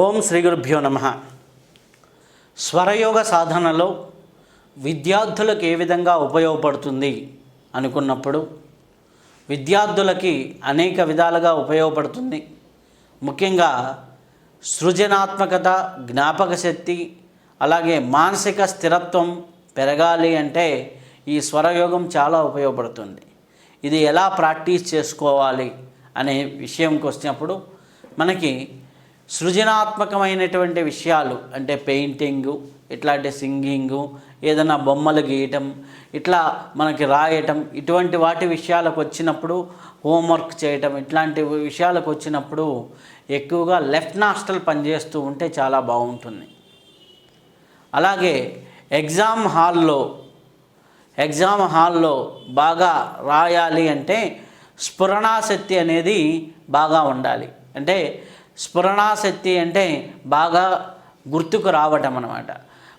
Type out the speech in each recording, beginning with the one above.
ఓం శ్రీ గురుభ్యో నమ. స్వరయోగ సాధనలో విద్యార్థులకు ఏ విధంగా ఉపయోగపడుతుంది అనుకున్నప్పుడు విద్యార్థులకి అనేక విధాలుగా ఉపయోగపడుతుంది. ముఖ్యంగా సృజనాత్మకత జ్ఞాపక శక్తి అలాగే మానసిక స్థిరత్వం పెరగాలి అంటే ఈ స్వరయోగం చాలా ఉపయోగపడుతుంది. ఇది ఎలా ప్రాక్టీస్ చేసుకోవాలి అనే విషయంకి వచ్చినప్పుడు మనకి సృజనాత్మకమైనటువంటి విషయాలు అంటే పెయింటింగు ఇట్లాంటి సింగింగు ఏదైనా బొమ్మలు గీయటం ఇట్లా మనకి రాయటం ఇటువంటి వాటి విషయాలకు వచ్చినప్పుడు హోంవర్క్ చేయటం ఇట్లాంటి విషయాలకు వచ్చినప్పుడు ఎక్కువగా లెఫ్ట్ నాస్టల్ పనిచేస్తూ ఉంటే చాలా బాగుంటుంది. అలాగే ఎగ్జామ్ హాల్లో ఎగ్జామ్ హాల్లో బాగా రాయాలి అంటే స్ఫురణాశక్తి అనేది బాగా ఉండాలి. అంటే స్ఫురణాశక్తి అంటే బాగా గుర్తుకు రావటం అనమాట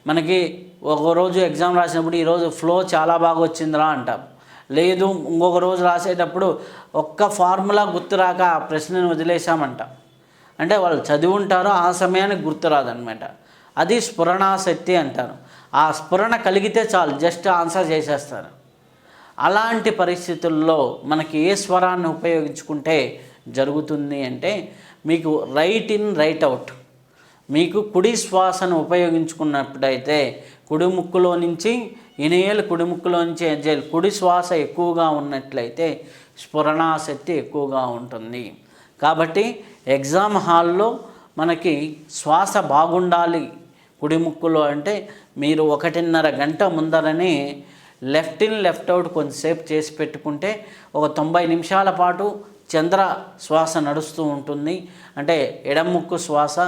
మనకి ఒక రోజు ఎగ్జామ్ రాసినప్పుడు ఈరోజు ఫ్లో చాలా బాగా వచ్చిందిరా అంటాం. లేదు ఇంకొక రోజు రాసేటప్పుడు ఒక్క ఫార్ములా గుర్తు రాక ఆ ప్రశ్నను వదిలేసామంటాం అంటే వాళ్ళు చదివి ఉంటారు ఆ సమయానికి గుర్తు రాదనమాట అది స్ఫురణాశక్తి అంటారు. ఆ స్ఫురణ కలిగితే చాలు జస్ట్ ఆన్సర్ చేసేస్తారు. అలాంటి పరిస్థితుల్లో మనకి ఏ స్వరాన్ని ఉపయోగించుకుంటే జరుగుతుంది అంటే మీకు రైట్ ఇన్ రైట్ అవుట్ మీకు కుడి శ్వాసను ఉపయోగించుకున్నప్పుడైతే కుడి ముక్కులో నుంచి ఇనేలు కుడి ముక్కులో నుంచి కుడి శ్వాస ఎక్కువగా ఉన్నట్లయితే స్ఫురణాశక్తి ఎక్కువగా ఉంటుంది. కాబట్టి ఎగ్జామ్ హాల్లో మనకి శ్వాస బాగుండాలి కుడి ముక్కులో అంటే మీరు ఒకటిన్నర గంట ముందరనే లెఫ్ట్ ఇన్ లెఫ్ట్ అవుట్ కొంతసేపు చేసి పెట్టుకుంటే ఒక తొంభై నిమిషాల పాటు చంద్ర శ్వాస నడుస్తూ ఉంటుంది. అంటే ఎడముక్కు శ్వాస.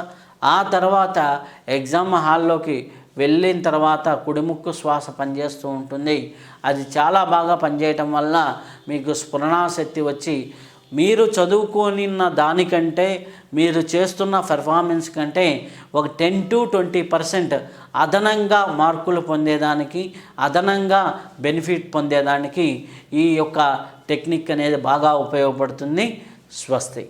ఆ తర్వాత ఎగ్జామ్ హాల్లోకి వెళ్ళిన తర్వాత కుడిముక్కు శ్వాస పనిచేస్తూ ఉంటుంది. అది చాలా బాగా పనిచేయటం వల్ల మీకు స్ఫురణాశక్తి వచ్చి మీరు చదువుకొనిన్న దానికంటే మీరు చేస్తున్న పెర్ఫార్మెన్స్ కంటే ఒక టెన్ టు ట్వంటీ పర్సెంట్ అదనంగా మార్కులు పొందేదానికి అదనంగా బెనిఫిట్ పొందేదానికి ఈ యొక్క టెక్నిక్ అనేది బాగా ఉపయోగపడుతుంది. స్వస్తి.